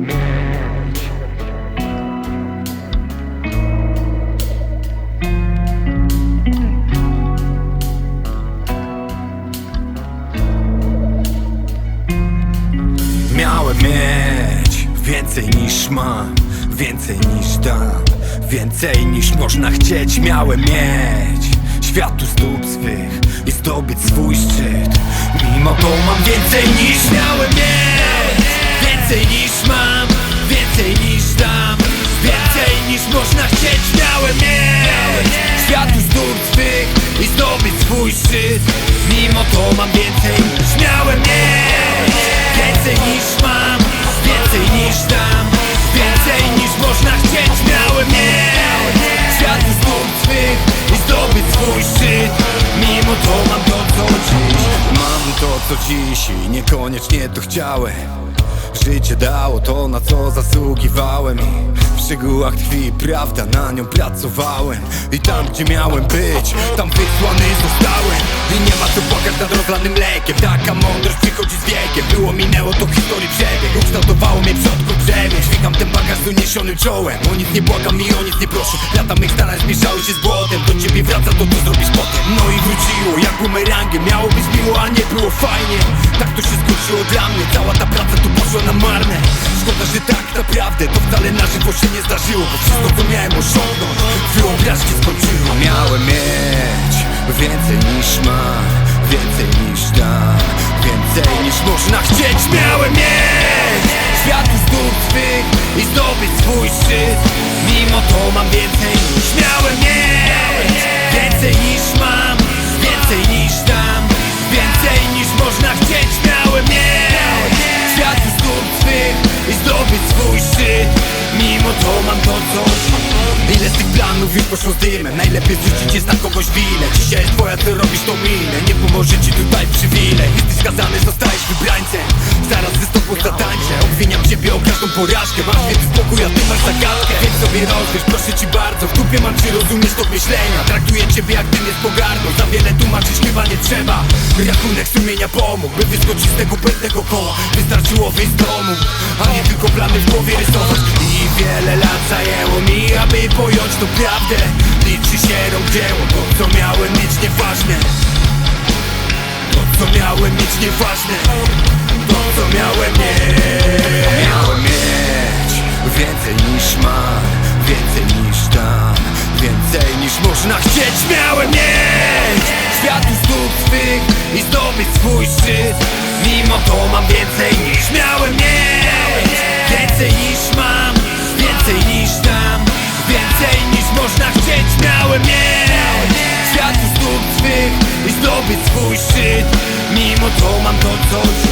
mieć Miałem mieć więcej niż mam, więcej niż dam, więcej niż można chcieć. Miałem mieć światu stóp swych i zdobyć swój szczyt. Mimo to mam więcej niż miałem mieć, więcej niż mam, więcej niż dam, więcej niż można chcieć. Miałem mieć światu stóp swych i zdobyć swój szczyt. Mimo to mam więcej niż miałem mieć. Więcej niż mam, więcej niż dam Więcej niż można chcieć miałem mieć Światu stóp swych i zdobyć swój szczyt Mimo to mam to co dziś Mam to co dziś i niekoniecznie to chciałem Życie dało to na co zasługiwałem I w szczegółach tkwi prawda, na nią pracowałem I tam gdzie miałem być, tam wysłany zostałem I nie ma co płakać nad rozlanym mlekiem Taka mądrość przychodzi z wiekiem Było minęło to historii przebieg Ukształtowało mnie przodku brzemię Dźwigam ten bagaż z uniesionym czołem O nic nie błagam i o nic nie proszę Lata mych starań zmieszały się z błotem Do ciebie wraca to co zrobisz potem No i wróciło jak bumerangiem Miało być miło, a nie było fajnie Tak to się skończyło dla mnie Cała ta praca poszła na marne. Szkoda, że tak naprawdę To wcale na żywo się nie zdarzyło Bo wszystko co miałem osiągnąć Wyobraźcie skończyło Miałem mieć więcej niż mam Więcej niż dam Więcej niż można chcieć. Miałem mieć Światu stóp swych I zdobyć swój szczyt. Mimo to mam więcej niż miałem mieć. Więcej niż mam Więcej niż planów już poszło z dymem Najlepiej zrzucić jest na kogoś winę. Dzisiaj jest twoja, co robisz to minę. Nie pomoże ci tutaj przywilej. Jesteś skazany, zostajesz wybrańcem. Zaraz wystąpię zatańczę Obwiniam ciebie o każdą porażkę. Masz więcej spokój, a ty masz zagadkę. Więc sobie rozwiesz, proszę ci bardzo W dupie mam, czy rozumiesz to myślenia. Traktuję ciebie jak tym jest pogardą Za wiele tłumaczyć chyba nie trzeba. Rachunek sumienia pomógł By wyskoczyć z tego błędnego koła. Wystarczyło wyjść z domu A nie tylko plany w głowie rysować. I wiele lat zajęło mi, aby pojąć to prawdę. Liczy się rąk dzieło To co miałem mieć nieważne. To co miałem mieć nieważne. To co miałem mieć. Miałem mieć Więcej niż mam so